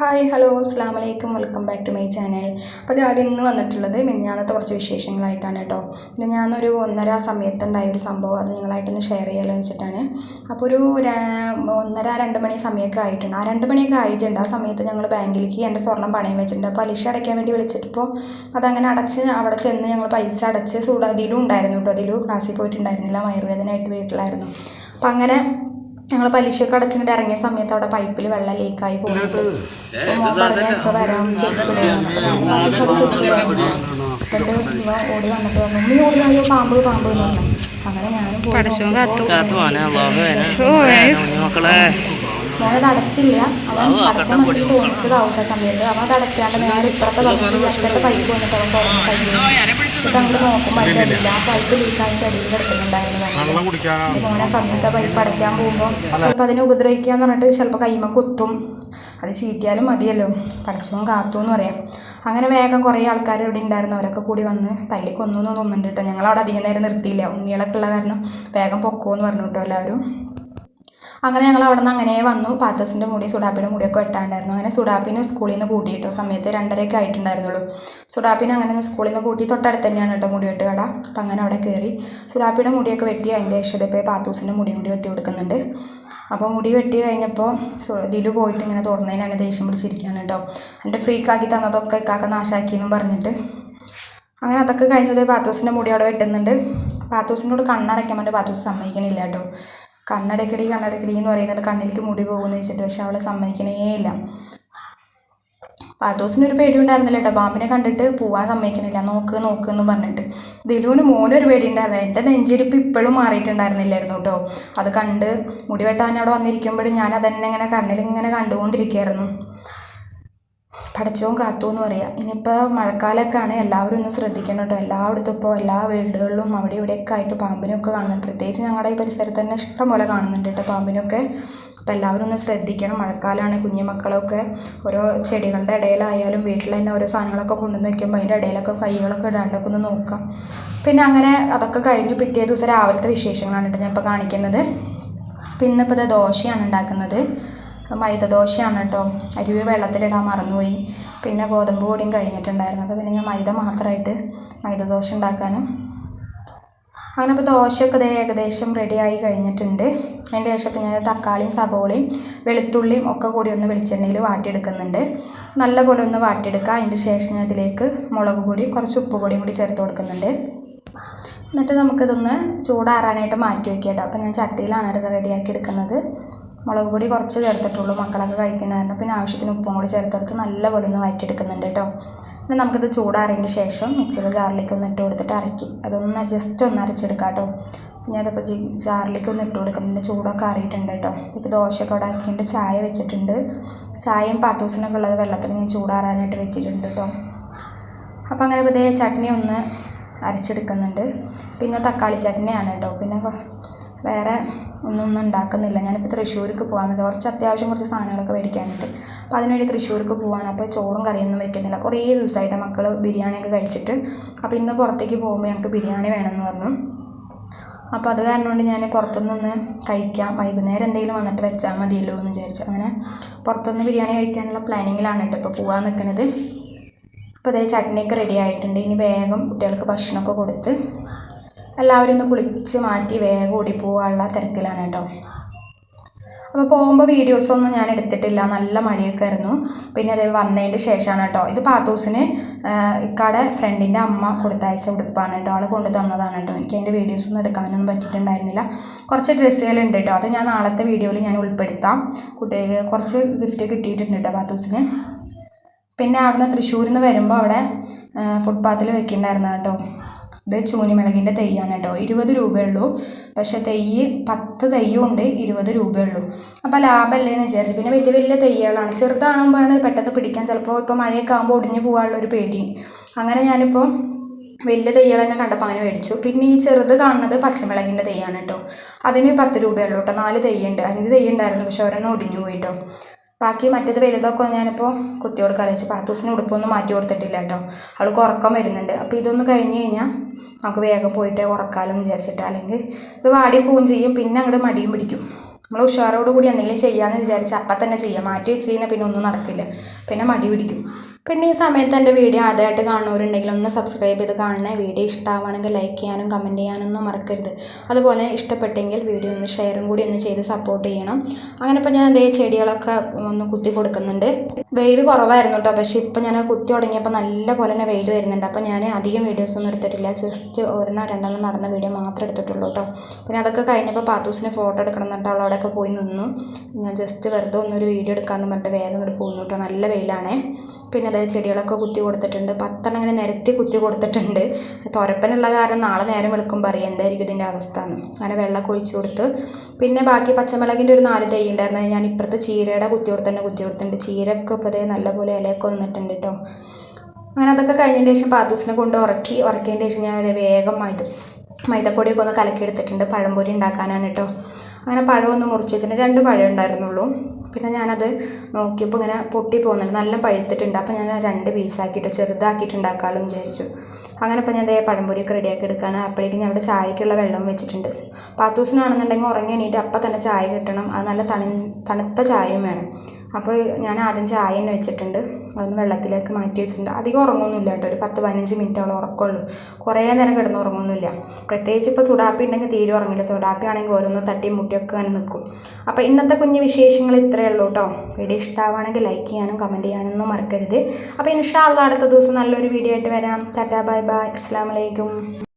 Hi hello അസ്സാം വലൈക്കും welcome back to my channel. അപ്പോൾ ഞാൻ ഇന്ന് വന്നിട്ടുള്ളത് മിനിഞ്ഞാന്നത്തെ കുറച്ച് വിശേഷങ്ങളായിട്ടാണ് കേട്ടോ. പിന്നെ ഞാനൊരു ഒന്നര സമയത്തുണ്ടായ ഒരു സംഭവം അത് നിങ്ങളായിട്ടൊന്ന് ഷെയർ ചെയ്യാമല്ലോ വെച്ചിട്ടാണ്. അപ്പോൾ ഒരു ഒന്നര രണ്ട് മണി സമയമൊക്കെ ആയിട്ടുണ്ട്. ആ രണ്ട് മണിയൊക്കെ ആയിട്ടുണ്ട്. ആ സമയത്ത് ഞങ്ങൾ ബാങ്കിലേക്ക് എന്റെ സ്വർണം പണയം വെച്ചിട്ടുണ്ട്. അപ്പോൾ പലിശ അടയ്ക്കാൻ വേണ്ടി വിളിച്ചിട്ടിപ്പോൾ അതങ്ങനെ അടച്ച് അവിടെ ചെന്ന് ഞങ്ങൾ പൈസ അടച്ച് സൂട അതിലും ഉണ്ടായിരുന്നു കേട്ടോ. അതിലും ക്ലാസ്സിൽ പോയിട്ടുണ്ടായിരുന്നില്ല. വയറുവേദനയായിട്ട് വീട്ടിലായിരുന്നു. അപ്പം അങ്ങനെ ഞങ്ങൾ പലിശയൊക്കെ അടച്ചിട്ട് ഇറങ്ങിയ സമയത്ത് അവിടെ പൈപ്പിൽ വെള്ളം ലീക്കായി പോകുന്നുണ്ട് ഞാനത് മോൻ വരാം ഓടി വന്നിട്ട് പറഞ്ഞു ഓടി പാമ്പ് പാമ്പ് എന്ന് പറഞ്ഞു അങ്ങനെ ഞാനും മോനത് അടച്ചില്ല അവൻ അടച്ച മനസ്സിൽ തോന്നിച്ചതാവും ആ സമയത്ത് അവൻ അത് അടയ്ക്കാണ്ട് നേരെ ഇപ്പുറത്തെ പൈപ്പ് വന്നിട്ട് അവൻ തുറന്ന് കൈ എന്നിട്ട് അങ്ങോട്ട് നോക്കുമ്പോൾ അതിന്റെ അടിയിൽ ആ പൈപ്പ് ലീക്കായതിന്റെ അടിയിൽ കിടക്കുന്നുണ്ടായിരുന്നു വെള്ളം. വെള്ളം മോനെ സമയത്ത് പൈപ്പ് അടയ്ക്കാൻ പോകുമ്പോൾ ചിലപ്പോൾ അതിനെ ഉപദ്രവിക്കുക എന്ന് പറഞ്ഞിട്ട് ചിലപ്പോൾ കൈമ കുത്തും. അത് ചീറ്റിയാലും മതിയല്ലോ. പഠിച്ചവും കാത്തു എന്ന് പറയാം. അങ്ങനെ വേഗം കുറേ ആൾക്കാർ ഇവിടെ ഉണ്ടായിരുന്നു. അവരൊക്കെ കൂടി വന്ന് തല്ലി കൊന്നു എന്ന് തോന്നുന്നുണ്ട് കേട്ടോ. ഞങ്ങളവിടെ അധികം നേരം നിർത്തിയില്ല. ഉണ്ണികളൊക്കെ ഉള്ള കാരണം വേഗം പൊക്കോന്ന് പറഞ്ഞു കേട്ടോ എല്ലാവരും. അങ്ങനെ ഞങ്ങൾ അവിടെ നിന്ന് അങ്ങനെ വന്നു. പാത്തസിന്റെ മുടി സുഡാപ്പിയുടെ മുടിയൊക്കെ വെട്ടാണ്ടായിരുന്നു. അങ്ങനെ സുഡാപ്പിനെ സ്കൂളിൽ നിന്ന് കൂട്ടിയിട്ടോ സമയത്ത് രണ്ടരയൊക്കെ ആയിട്ടുണ്ടായിരുന്നുള്ളൂ. സുഡാപ്പിനെ അങ്ങനെ സ്കൂളിൽ നിന്ന് കൂട്ടി തൊട്ടടുത്ത് തന്നെയാണ് കേട്ടോ മുടി വെട്ട് കട. അപ്പം അങ്ങനെ അവിടെ കയറി സുഡാപ്പിയുടെ മുടിയൊക്കെ വെട്ടി അതിന്റെ ഇപ്പോൾ പാത്തൂസിന്റെ മുടിയും കൂടി വെട്ടി കൊടുക്കുന്നുണ്ട്. അപ്പോൾ മുടി വെട്ടി കഴിഞ്ഞപ്പോൾ ദിലു പോയിട്ട് ഇങ്ങനെ തുറന്നതിനാണ് ദേഷ്യം പിടിച്ചിരിക്കുകയാണ് കേട്ടോ. എന്റെ ഫ്രീക്കാക്കി തന്നതൊക്കെ ഇക്കാക്ക നാശാക്കി എന്നും പറഞ്ഞിട്ട്. അങ്ങനെ അതൊക്കെ കഴിഞ്ഞതേ പാത്തൂസിന്റെ മുടി അവിടെ വെട്ടുന്നുണ്ട്. പാത്തൂസിനോട് കണ്ണടയ്ക്കാൻ വേണ്ടി പാത്തൂസ് സമ്മതിക്കണില്ല കേട്ടോ. കണ്ണടക്കടി കണ്ണടക്കടി എന്ന് പറയുന്നത് കണ്ണിലേക്ക് മുടി പോകുമെന്ന് വെച്ചിട്ട് പക്ഷെ അവളെ സമ്മതിക്കണേ ഇല്ല. പാത്തോസിനൊരു പേടി ഉണ്ടായിരുന്നില്ല കേട്ടോ. പാമ്പിനെ കണ്ടിട്ട് പോകാൻ സമ്മതിക്കണില്ല. നോക്ക് നോക്ക് എന്ന് പറഞ്ഞിട്ട്. ദിലുവിന് മോനൊരു പേടി ഉണ്ടായിരുന്നില്ല എന്റെ നെഞ്ചിരിപ്പ് ഇപ്പോഴും മാറിയിട്ടുണ്ടായിരുന്നില്ലായിരുന്നു കേട്ടോ. അത് കണ്ട് മുടി വെട്ടാൻ അവിടെ വന്നിരിക്കുമ്പോഴും ഞാൻ അതന്നെ ഇങ്ങനെ കണ്ണിൽ ഇങ്ങനെ കണ്ടുകൊണ്ടിരിക്കുകയായിരുന്നു. പടച്ചവും കാത്തു എന്ന് പറയാം. ഇനിയിപ്പോൾ മഴക്കാലമൊക്കെ ആണെങ്കിൽ എല്ലാവരും ഒന്ന് ശ്രദ്ധിക്കണം കേട്ടോ എല്ലായിടത്തും ഇപ്പോൾ എല്ലാ വീടുകളിലും അവിടെ ഇവിടെയൊക്കെ ആയിട്ട് പാമ്പിനൊക്കെ കാണുന്നുണ്ട്. പ്രത്യേകിച്ച് ഞങ്ങളുടെ ഈ പരിസരത്ത് തന്നെ ഇഷ്ടം പോലെ കാണുന്നുണ്ട് കേട്ടോ പാമ്പിനൊക്കെ. അപ്പോൾ എല്ലാവരും ഒന്ന് ശ്രദ്ധിക്കണം. മഴക്കാലമാണ് കുഞ്ഞുമക്കളൊക്കെ ഓരോ ചെടികളുടെ ഇടയിലായാലും വീട്ടിൽ തന്നെ ഓരോ സാധനങ്ങളൊക്കെ കൊണ്ടുവന്ന് വയ്ക്കുമ്പോൾ അതിന്റെ ഇടയിലൊക്കെ കൈകളൊക്കെ ഇടാണ്ടൊക്കെ ഒന്ന് നോക്കാം. പിന്നെ അങ്ങനെ അതൊക്കെ കഴിഞ്ഞ് പിറ്റേ ദിവസം രാവിലത്തെ വിശേഷങ്ങളാണ് കേട്ടോ ഞാൻ ഇപ്പോൾ കാണിക്കുന്നത്. പിന്നെ ഇപ്പോൾ ഇത് ദോശയാണ് ഉണ്ടാക്കുന്നത്. മൈദ ദോശയാണ് കേട്ടോ അരിവ് വെള്ളത്തിലിടാൻ മറന്നുപോയി. പിന്നെ ഗോതമ്പ് പൊടിയും കഴിഞ്ഞിട്ടുണ്ടായിരുന്നു. അപ്പോൾ പിന്നെ ഞാൻ മൈദ മാത്രമായിട്ട് മൈദദോശ ഉണ്ടാക്കാനും അങ്ങനെ ഇപ്പോൾ ദോശയൊക്കെ ദേ ഏകദേശം റെഡിയായി കഴിഞ്ഞിട്ടുണ്ട്. അതിന്റെ ശേഷം ഞാൻ തക്കാളിയും സബോളയും വെളുത്തുള്ളിയും ഒക്കെ കൂടി ഒന്ന് വെളിച്ചെണ്ണയിൽ വാട്ടിയെടുക്കുന്നുണ്ട്. നല്ലപോലെ ഒന്ന് വാട്ടിയെടുക്കുക. അതിന്റെ ശേഷം ഞാൻ ഇതിലേക്ക് മുളക് പൊടി കുറച്ച് ഉപ്പ് പൊടിയും കൂടി ചേർത്ത് കൊടുക്കുന്നുണ്ട്. എന്നിട്ട് നമുക്കിതൊന്ന് ചൂടാറാനായിട്ട് മാറ്റി വയ്ക്കാം കേട്ടോ. അപ്പോൾ ഞാൻ ചട്ടിയിലാണ് റെഡിയാക്കി എടുക്കുന്നത്. മുളക് പൊടി കുറച്ച് ചേർത്തിട്ടുള്ളൂ. മക്കളൊക്കെ കഴിക്കുന്നതായിരുന്നു പിന്നെ ആവശ്യത്തിന് ഉപ്പും കൂടി ചേർത്തെടുത്ത് നല്ലപോലെ ഒന്ന് വഴറ്റിയെടുക്കുന്നുണ്ട് കേട്ടോ. പിന്നെ നമുക്കിത് ചൂടാറിയതിന് ശേഷം മിക്സിയുടെ ജാറിലേക്ക് ഒന്ന് ഇട്ട് കൊടുത്തിട്ട് അരക്കി അതൊന്ന് ജസ്റ്റ് ഒന്ന് അരച്ചെടുക്കാം കേട്ടോ. പിന്നെ അതിപ്പോൾ ജി ജാറിലേക്ക് ഒന്ന് ഇട്ട് കൊടുക്കുന്നുണ്ട് ചൂടൊക്കെ അറിയിട്ടുണ്ട് കേട്ടോ. എനിക്ക് ദോശയൊക്കെ അവിടെ ആക്കിയിട്ട് ചായ വെച്ചിട്ടുണ്ട്. ചായയും പാത്തൂസിനൊക്കെ ഉള്ളത് വെള്ളത്തിൽ ഞാൻ ചൂടാറാനായിട്ട് വെച്ചിട്ടുണ്ട് കേട്ടോ. അപ്പോൾ അങ്ങനെ ഇതേ ചട്നി ഒന്ന് അരച്ചെടുക്കുന്നുണ്ട്. പിന്നെ തക്കാളി ചട്നിയാണ് കേട്ടോ. പിന്നെ വേറെ ഒന്നും ഒന്നും ഉണ്ടാക്കുന്നില്ല. ഞാനിപ്പോൾ തൃശ്ശൂർക്ക് പോകാൻ കുറച്ച് അത്യാവശ്യം കുറച്ച് സാധനങ്ങളൊക്കെ മേടിക്കാനുണ്ട്. അപ്പോൾ അതിനുവേണ്ടി തൃശ്ശൂർക്ക് പോവാണ്. അപ്പോൾ ചോറും കറിയൊന്നും വെക്കുന്നില്ല. കുറേ ദിവസമായിട്ട് മക്കൾ ബിരിയാണിയൊക്കെ കഴിച്ചിട്ട് അപ്പോൾ ഇന്ന് പുറത്തേക്ക് പോകുമ്പോൾ ഞങ്ങൾക്ക് ബിരിയാണി വേണമെന്ന് പറഞ്ഞു. അപ്പോൾ അത് കാരണം കൊണ്ട് ഞാൻ പുറത്തുനിന്ന് കഴിക്കാം. വൈകുന്നേരം എന്തെങ്കിലും വന്നിട്ട് വെച്ചാൽ മതിയല്ലോ എന്ന് വിചാരിച്ചു. അങ്ങനെ പുറത്തുനിന്ന് ബിരിയാണി കഴിക്കാനുള്ള പ്ലാനിങ്ങിലാണ് കേട്ടോ ഇപ്പോൾ പോകാൻ നിൽക്കുന്നത് അപ്പോൾ അതേ ചട്നിയൊക്കെ റെഡി ആയിട്ടുണ്ട്. ഇനി വേഗം കുട്ടികൾക്ക് ഭക്ഷണമൊക്കെ കൊടുത്ത് എല്ലാവരും ഒന്ന് കുളിച്ച് മാറ്റി വേഗം ഓടി പോകാനുള്ള തിരക്കിലാണ് കേട്ടോ. അപ്പോൾ പോകുമ്പോൾ വീഡിയോസൊന്നും ഞാൻ എടുത്തിട്ടില്ല. നല്ല മഴയൊക്കെ ആയിരുന്നു. പിന്നെ അതേ വന്നതിന്റെ ശേഷമാണ് കേട്ടോ. ഇത് പാത്തൂസിന് ഇക്കാടെ ഫ്രണ്ടിന്റെ അമ്മ കൊടുത്തയച്ച ഉടുപ്പാണ് കേട്ടോ. ആൾ കൊണ്ട് തന്നതാണ് കേട്ടോ. എനിക്ക് അതിന്റെ വീഡിയോസ് ഒന്നും എടുക്കാനൊന്നും പറ്റിയിട്ടുണ്ടായിരുന്നില്ല. കുറച്ച് ഡ്രസ്സുകളുണ്ട് കേട്ടോ. അത് ഞാൻ നാളത്തെ വീഡിയോയിൽ ഞാൻ ഉൾപ്പെടുത്താം. കുട്ടികൾക്ക് കുറച്ച് ഗിഫ്റ്റ് കിട്ടിയിട്ടുണ്ട് കേട്ടോ പാത്തൂസിന്. പിന്നെ അവിടുന്ന് തൃശ്ശൂരിൽ നിന്ന് വരുമ്പോൾ അവിടെ ഫുട്പാത്തിൽ വെക്കുന്നുണ്ടായിരുന്നു കേട്ടോ. ഇത് ചൂനിമിളകിന്റെ തെയ്യാണ് കേട്ടോ. ഇരുപത് രൂപയുള്ളൂ പക്ഷെ തെയ്യ് പത്ത് തെയ്യും ഉണ്ട് ഇരുപത് രൂപയുള്ളൂ അപ്പോൾ ലാഭമല്ലേ എന്ന് വിചാരിച്ചു. പിന്നെ വലിയ വലിയ തെയ്യകളാണ്. ചെറുതാണുമ്പോഴാണ് പെട്ടെന്ന് പിടിക്കാൻ ചിലപ്പോൾ ഇപ്പോൾ മഴയൊക്കെ ആകുമ്പോൾ ഒടിഞ്ഞു പോകാനുള്ളൊരു പേടി. അങ്ങനെ ഞാനിപ്പോൾ വലിയ തെയ്യകൾ തന്നെ കണ്ടപ്പോൾ അങ്ങനെ മേടിച്ചു. പിന്നെ ഈ ചെറുത് കാണുന്നത് പച്ചമുളകിന്റെ തെയ്യാണ് കേട്ടോ. അതിന് പത്ത് രൂപയുള്ളൂ കേട്ടോ. നാല് തെയ്യുണ്ട്. അഞ്ച് തെയ്യുണ്ടായിരുന്നു പക്ഷെ ഒരെണ്ണം ഒടിഞ്ഞു പോയി കേട്ടോ. ബാക്കി മറ്റേത് വലുതൊക്കെ ഞാനിപ്പോൾ കുത്തി കൊടുക്കാൻ വെച്ചു പാത്തൂസിന് ഉടുപ്പൊന്നും മാറ്റി കൊടുത്തിട്ടില്ല കേട്ടോ. അവൾക്ക് ഉറക്കം വരുന്നുണ്ട്. അപ്പോൾ ഇതൊന്ന് കഴിഞ്ഞ് കഴിഞ്ഞാൽ നമുക്ക് വേഗം പോയിട്ട് ഉറക്കാലോ എന്ന് വിചാരിച്ചിട്ട് അല്ലെങ്കിൽ ഇത് വാടി പോവുകയും ചെയ്യും. പിന്നെ അങ്ങോട്ട് മടിയും പിടിക്കും. നമ്മൾ ഉഷാറോട് കൂടി എന്തെങ്കിലും ചെയ്യാമെന്ന് വിചാരിച്ചാൽ അപ്പം തന്നെ ചെയ്യാം. മാറ്റി വെച്ച് കഴിഞ്ഞാൽ പിന്നെ ഒന്നും നടക്കില്ല. പിന്നെ മടി പിടിക്കും. പിന്നെ ഈ സമയത്ത് എന്റെ വീഡിയോ ആദ്യമായിട്ട് കാണുന്നവരുണ്ടെങ്കിൽ ഒന്ന് സബ്സ്ക്രൈബ് ചെയ്ത് കാണണേ. വീഡിയോ ഇഷ്ടമാവുകയാണെങ്കിൽ ലൈക്ക് ചെയ്യാനും കമന്റ് ചെയ്യാനൊന്നും മറക്കരുത്. അതുപോലെ ഇഷ്ടപ്പെട്ടെങ്കിൽ വീഡിയോ ഒന്ന് ഷെയറും കൂടി ഒന്ന് ചെയ്ത് സപ്പോർട്ട് ചെയ്യണം. അങ്ങനെ ഇപ്പോൾ ഞാൻ അതേ ചെടികളൊക്കെ ഒന്ന് കുത്തി കൊടുക്കുന്നുണ്ട്. വെയിൽ കുറവായിരുന്നു കേട്ടോ പക്ഷേ ഇപ്പോൾ ഞാൻ കുത്തി തുടങ്ങിയപ്പോൾ നല്ല പോലെ തന്നെ വെയിൽ വരുന്നുണ്ട്. അപ്പോൾ ഞാൻ അധികം വീഡിയോസ് ഒന്നും എടുത്തിട്ടില്ല. ജസ്റ്റ് ഒരെണ്ണം രണ്ടെണ്ണം നടന്ന വീഡിയോ മാത്രം എടുത്തിട്ടുള്ളൂ കേട്ടോ പിന്നെ അതൊക്കെ കഴിഞ്ഞപ്പോൾ പാത്തൂസിന് ഫോട്ടോ എടുക്കണം എന്നിട്ട് അവൾ അവിടെയൊക്കെ പോയി നിന്നു. ഞാൻ ജസ്റ്റ് വെറുതെ ഒന്നൊരു വീഡിയോ എടുക്കാമെന്ന് പറഞ്ഞിട്ട് വേഗം ഇങ്ങോട്ട് പോകുന്നു കേട്ടോ നല്ല വെയിലാണേ. പിന്നെ അതായത് ചെടികളൊക്കെ കുത്തി കൊടുത്തിട്ടുണ്ട്. പത്തെണ്ണം ഇങ്ങനെ നിരത്തി കുത്തി കൊടുത്തിട്ടുണ്ട്. തുരപ്പനുള്ള കാരണം നാളെ നേരം വെളുക്കുമ്പോൾ അറിയാം എന്തായിരിക്കും ഇതിന്റെ അവസ്ഥ എന്ന്. അങ്ങനെ വെള്ളമൊക്കെ ഒഴിച്ചു കൊടുത്ത്. പിന്നെ ബാക്കി പച്ചമുളകിന്റെ ഒരു നാല് തൈ ഉണ്ടായിരുന്നു. ഞാൻ ഇപ്പുറത്ത് ചീരയുടെ കുത്തി കൊടുത്ത് തന്നെ കുത്തി കൊടുത്തിട്ടുണ്ട്. ചീരയൊക്കെ ഇപ്പോൾ അതേ നല്ലപോലെ ഇലയൊക്കെ വന്നിട്ടുണ്ട് കേട്ടോ അങ്ങനെ അതൊക്കെ കഴിഞ്ഞതിന് ശേഷം പാത്തൂസിനെ കൊണ്ട് ഉറക്കി ഉറക്കിയതിന് ശേഷം ഞാൻ വേഗം മൈദ മൈദപ്പൊടിയൊക്കെ ഒന്ന് കലക്കി എടുത്തിട്ടുണ്ട്. പഴംപൊരി ഉണ്ടാക്കാനാണ് കേട്ടോ അങ്ങനെ പഴം ഒന്ന് മുറിച്ച് വെച്ചിട്ടുണ്ട് രണ്ട് പഴം ഉണ്ടായിരുന്നുള്ളൂ. പിന്നെ ഞാനത് നോക്കിയപ്പോൾ ഇങ്ങനെ പൊട്ടി പോകുന്നുണ്ട് നല്ല പഴുത്തിട്ടുണ്ട്. അപ്പോൾ ഞാൻ രണ്ട് പീസാക്കിയിട്ട് ചെറുതാക്കിയിട്ട് ഉണ്ടാക്കാമല്ലോ എന്ന് വിചാരിച്ചു. അങ്ങനെ ഇപ്പോൾ ഞാൻ ദേ പഴംപൊരിയൊക്കെ റെഡിയാക്കി എടുക്കുകയാണ്. അപ്പോഴേക്കും ഞാൻ ഇവിടെ ചായക്കുള്ള വെള്ളവും വെച്ചിട്ടുണ്ട്. പാത്തൂസിനാണെന്നുണ്ടെങ്കിൽ ഉറങ്ങി എണീറ്റ് അപ്പം തന്നെ ചായ കിട്ടണം. അത് നല്ല തണി തണുത്ത ചായയും വേണം. അപ്പോൾ ഞാൻ ആദ്യം ചായ തന്നെ വെച്ചിട്ടുണ്ട്. അതൊന്ന് വെള്ളത്തിലേക്ക് മാറ്റി വെച്ചിട്ടുണ്ട്. അധികം ഉറങ്ങുന്നില്ല കേട്ടോ. ഒരു പത്ത് പതിനഞ്ച് മിനിറ്റോളം ഉറക്കമുള്ളൂ. കുറേ നേരം കിടന്ന് ഉറങ്ങൊന്നുമില്ല. പ്രത്യേകിച്ച് ഇപ്പോൾ സുഡാപ്പി ഉണ്ടെങ്കിൽ തീരെ ഉറങ്ങില്ല. സുഡാപ്പി ആണെങ്കിൽ ഓരോന്ന് തട്ടിയും മുട്ടിയൊക്കെ അങ്ങനെ നിൽക്കും. അപ്പോൾ ഇന്നത്തെ കുഞ്ഞ് വിശേഷങ്ങൾ ഇത്രയേ ഉള്ളൂ കേട്ടോ. വീഡിയോ ഇഷ്ടമാവുകയാണെങ്കിൽ ലൈക്ക് ചെയ്യാനും കമന്റ് ചെയ്യാനൊന്നും മറക്കരുത്. അപ്പോൾ ഇൻഷാല്ല അടുത്ത ദിവസം നല്ലൊരു വീഡിയോ ആയിട്ട് വരാം. Tata bye bye. അസ്സാം വലൈക്കും